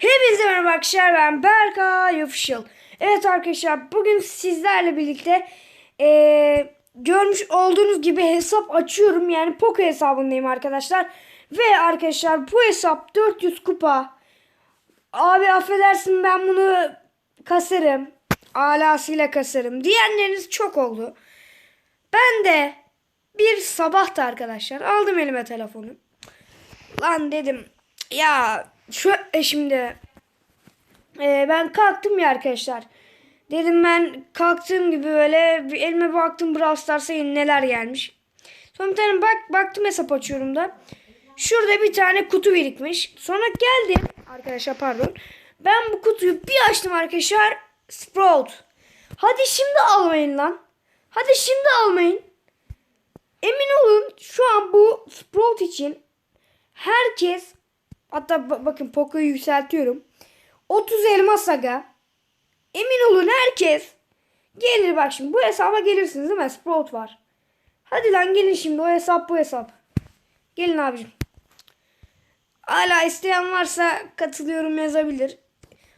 Hepinize merhaba arkadaşlar ben Berkay Official. Evet arkadaşlar bugün sizlerle birlikte eee, görmüş olduğunuz gibi hesap açıyorum. Yani Poco hesabındayım arkadaşlar. Ve arkadaşlar bu hesap 400 kupa. Abi affedersin ben bunu kasarım. Alasıyla kasarım. Diyenleriniz çok oldu. Ben de bir sabahtı arkadaşlar. Aldım elime telefonu. Lan dedim ya şu e, şimdi e, ben kalktım ya arkadaşlar. Dedim ben kalktığım gibi böyle bir elime baktım Brawl Stars'a yeni neler gelmiş. Sonra bir tane bak baktım hesap açıyorum da. Şurada bir tane kutu birikmiş. Sonra geldim arkadaşlar pardon. Ben bu kutuyu bir açtım arkadaşlar. Sprout. Hadi şimdi almayın lan. Hadi şimdi almayın. Emin olun şu an bu Sprout için herkes hatta ba- bakın Poco'yu yükseltiyorum. 30 elmas aga. Emin olun herkes gelir bak şimdi bu hesaba gelirsiniz değil mi? Sprout var. Hadi lan gelin şimdi o hesap bu hesap. Gelin abicim. Hala isteyen varsa katılıyorum yazabilir.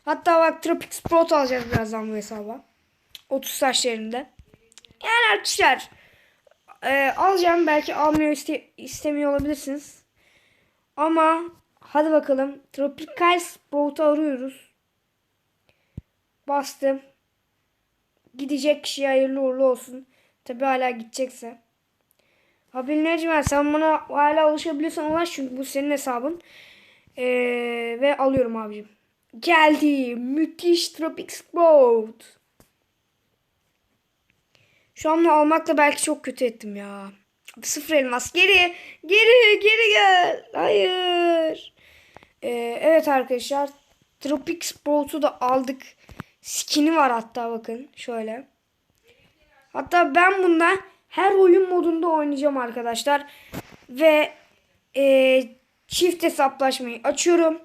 Hatta bak Tropic Sprout alacağız birazdan bu hesaba. 30 saçlarında. Yani arkadaşlar e, alacağım belki almıyor iste- istemiyor olabilirsiniz. Ama hadi bakalım. Tropical Sprout'u arıyoruz. Bastım. Gidecek kişiye hayırlı uğurlu olsun. Tabi hala gidecekse. Habil Necmen sen bana hala ulaşabiliyorsan ulaş çünkü bu senin hesabın. Ee, ve alıyorum abicim. Geldi. Müthiş Tropic Sprout. Şu an almakla belki çok kötü ettim ya. Sıfır elmas. Geri. Geri. Geri gel. Hayır. Ee, evet arkadaşlar. Tropic Sprout'u da aldık. Skin'i var hatta bakın. Şöyle. Hatta ben bunda her oyun modunda oynayacağım arkadaşlar. Ve e, çift hesaplaşmayı açıyorum.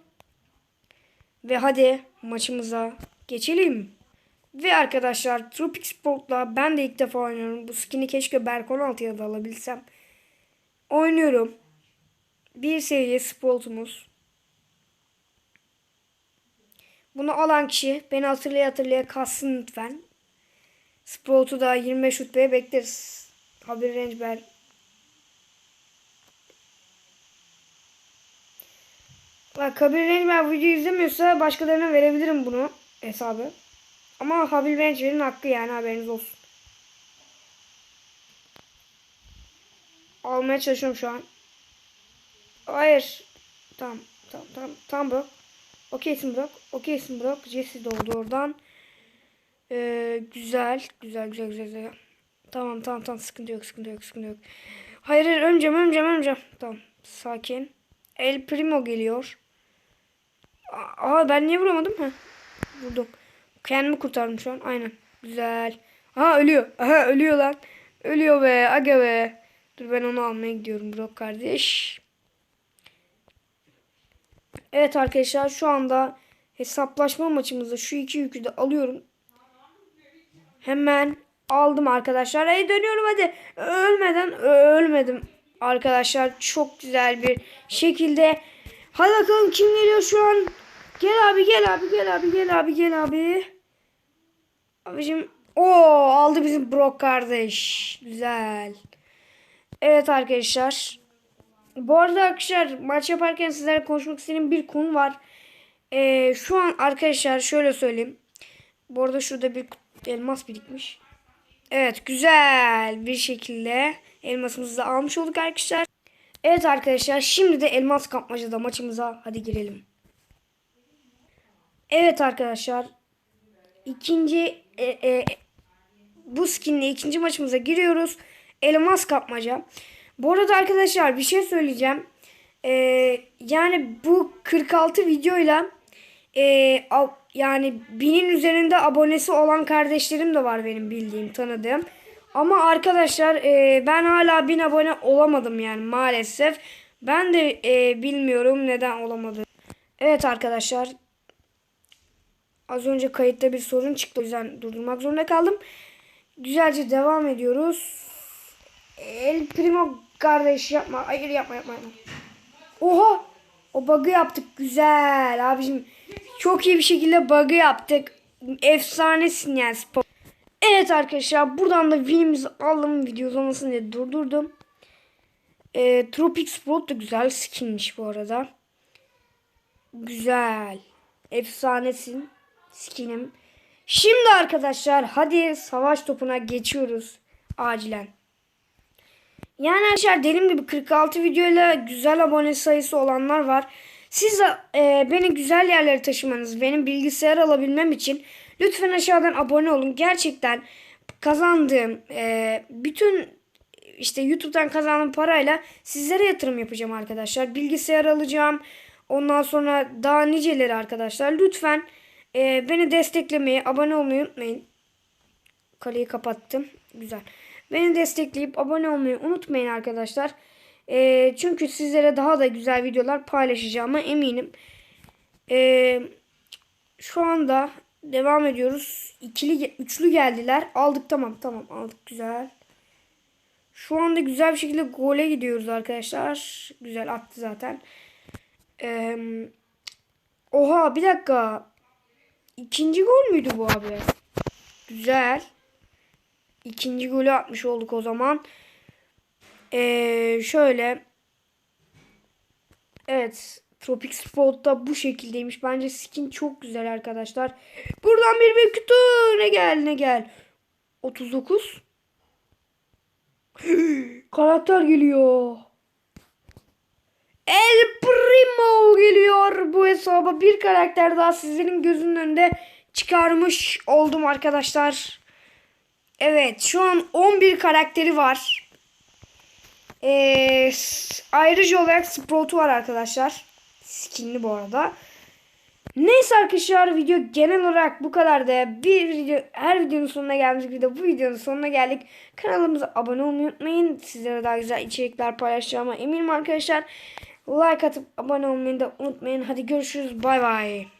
Ve hadi maçımıza geçelim. Ve arkadaşlar Tropic Sport'la ben de ilk defa oynuyorum. Bu skin'i keşke Berk 16'ya da alabilsem. Oynuyorum. Bir seviye Sport'umuz. Bunu alan kişi beni hatırlaya hatırlaya kalsın lütfen. Sprout'u da 25 rütbeye bekleriz. Haber range ver. Bak Haber range ben video izlemiyorsa başkalarına verebilirim bunu hesabı. Ama Habil Bençer'in hakkı yani haberiniz olsun. Almaya çalışıyorum şu an. Hayır. Tamam. Tamam tamam. Tamam bırak. Okeysin bırak. Okeysin bırak. Jesse de oldu oradan. Ee, güzel. Güzel güzel güzel. Tamam tamam tamam. Sıkıntı yok sıkıntı yok sıkıntı yok. Hayır hayır önce önce önce. Tamam. Sakin. El Primo geliyor. Aa ben niye vuramadım? Heh. Vurdum. Kendimi kurtardım şu an. Aynen. Güzel. Aha ölüyor. Aha ölüyor lan. Ölüyor be. Aga be. Dur ben onu almaya gidiyorum bro kardeş. Evet arkadaşlar şu anda hesaplaşma maçımızda şu iki yükü de alıyorum. Hemen aldım arkadaşlar. Hey dönüyorum hadi. Ölmeden ölmedim. Arkadaşlar çok güzel bir şekilde. Hadi bakalım kim geliyor şu an. Gel abi gel abi gel abi gel abi gel abi. Abicim o aldı bizim Brock kardeş. Güzel. Evet arkadaşlar. Bu arada arkadaşlar maç yaparken sizlerle konuşmak istediğim bir konu var. Ee, şu an arkadaşlar şöyle söyleyeyim. Bu arada şurada bir elmas birikmiş. Evet güzel bir şekilde elmasımızı da almış olduk arkadaşlar. Evet arkadaşlar şimdi de elmas kapmacada maçımıza hadi girelim. Evet arkadaşlar ikinci e, e, bu skinle ikinci maçımıza giriyoruz. Elmas kapmaca. Bu arada arkadaşlar bir şey söyleyeceğim. Ee, yani bu 46 videoyla e, yani binin üzerinde abonesi olan kardeşlerim de var benim bildiğim tanıdığım. Ama arkadaşlar e, ben hala bin abone olamadım yani maalesef. Ben de e, bilmiyorum neden olamadım. Evet arkadaşlar Az önce kayıtta bir sorun çıktı. O yüzden durdurmak zorunda kaldım. Güzelce devam ediyoruz. El Primo kardeş yapma. Hayır yapma yapma. yapma. Oha! O bug'ı yaptık. Güzel. Abicim Çok iyi bir şekilde bug'ı yaptık. Efsanesin yani spor. Evet arkadaşlar buradan da winimizi aldım. Video uzamasın diye durdurdum. Ee, Tropic Sprout da güzel skinmiş bu arada. Güzel. Efsanesin. Skinim. Şimdi arkadaşlar hadi savaş topuna geçiyoruz. Acilen. Yani arkadaşlar dediğim gibi 46 videoyla güzel abone sayısı olanlar var. Siz e, beni güzel yerlere taşımanız, benim bilgisayar alabilmem için lütfen aşağıdan abone olun. Gerçekten kazandığım e, bütün işte YouTube'dan kazandığım parayla sizlere yatırım yapacağım arkadaşlar. Bilgisayar alacağım. Ondan sonra daha niceleri arkadaşlar. Lütfen e, beni desteklemeyi, abone olmayı unutmayın. Kaleyi kapattım. Güzel. Beni destekleyip abone olmayı unutmayın arkadaşlar. Ee, çünkü sizlere daha da güzel videolar paylaşacağıma eminim. Ee, şu anda devam ediyoruz. İkili, üçlü geldiler. Aldık tamam tamam aldık güzel. Şu anda güzel bir şekilde gole gidiyoruz arkadaşlar. Güzel attı zaten. Ee, oha bir dakika. İkinci gol müydü bu abi? Güzel. İkinci golü atmış olduk o zaman. Ee, şöyle. Evet. Tropic Sport'ta bu şekildeymiş. Bence skin çok güzel arkadaşlar. Buradan bir bir. Ne gel ne gel. 39. Karakter geliyor. El Primo geliyor bu hesaba. Bir karakter daha sizlerin gözünün önünde çıkarmış oldum arkadaşlar. Evet şu an 11 karakteri var. Ee, ayrıca olarak Sprout'u var arkadaşlar. Skinli bu arada. Neyse arkadaşlar video genel olarak bu kadar da bir video her videonun sonuna gelmiş gibi de bu videonun sonuna geldik. Kanalımıza abone olmayı unutmayın. Sizlere daha güzel içerikler paylaşacağıma eminim arkadaşlar. Like atıp abone olmayı da unutmayın. Hadi görüşürüz. Bay bay.